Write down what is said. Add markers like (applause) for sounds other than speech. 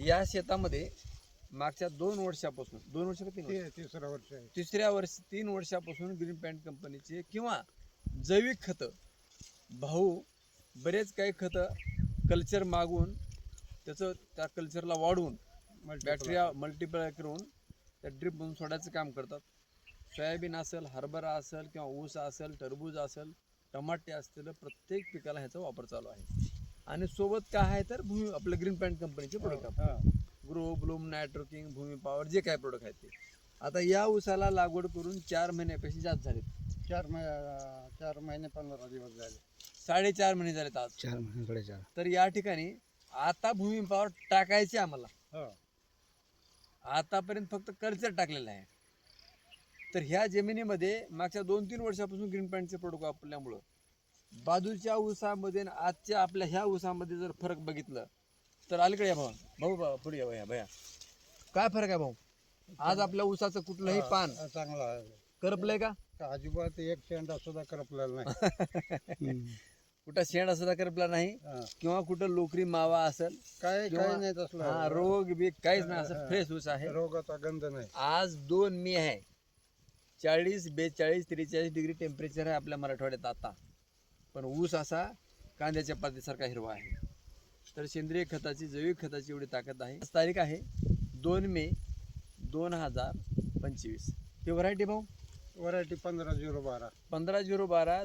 या शेतामध्ये मागच्या दोन वर्षापासून दोन वर्ष का तीन वर्ष? ते तिसरं वर्ष आहे. तिसऱ्या वर्ष तीन वर्षापासून ग्रीन पॅन्ट कंपनीचे किंवा जैविक खतं. भाऊ बरेच काही खतं कल्चर मागून त्याचं त्या कल्चरला वाढवून बॅक्टेरिया मल्टिप्लाय करून त्या ड्रिप म्हणून सोडायचं काम करतात. सोयाबीन असेल हरभरा असेल किंवा ऊस असेल टरबूज असेल टमाटे असतील प्रत्येक पिकाला ह्याचा वापर चालू आहे. आणि सोबत काय आहे तर भूमी आपलं ग्रीन पॅन्ट कंपनीचे प्रोडक्ट हा. Grow bloom Nitroking Bhumi power जे काय प्रोडक्ट आहेत ते. आता या ऊसाला लागवड करून चार महिन्यापेक्षा जास्त झालेत. चार महिने चार महिने पंधरा दिवस झाले. साडेचार महिने झालेत आज. चार महिने साडेचार. तर या ठिकाणी आता भूमी पॉवर टाकायचे आम्हाला. हो. आतापर्यंत फक्त कल्चर टाकलेलं आहे. तर ह्या जमिनीमध्ये मागच्या दोन तीन वर्षापासून ग्रीन पॅन्टचे प्रोडक्ट वापरल्यामुळं बाजूच्या ऊसामध्ये आणि आजच्या आपल्या ह्या ऊसामध्ये जर फरक बघितलं तर अलीकडे या भाऊ. भाऊ भाऊ पुढे या भैया भैया. काय फरक आहे भाऊ? आज आपल्या ऊसाचं कुठलंही पान चांगला करपलंय का? अजिबात एक शेंडा सुद्धा करपलेला नाही. (laughs) कुठं शेण सुद्धा करपला नाही. किंवा कुठं लोकरी मावा असेल काय काय नाही हा रोग बी काहीच नाही असं फ्रेश ऊस आहे. रोगाचा गंध नाही. आज दोन मे आहे. चाळीस बेचाळीस त्रेचाळीस डिग्री टेम्परेचर आहे आपल्या मराठवाड्यात आता. पण ऊस असा कांद्याच्या पातीसारखा हिरवा आहे. तर सेंद्रिय खताची जैविक खताची एवढी ताकद आहे. तारीख आहे दोन मे दोन हजार पंचवीस. ही व्हरायटी भाऊ? व्हरायटी पंधरा झिरो बारा. पंधरा झिरो बारा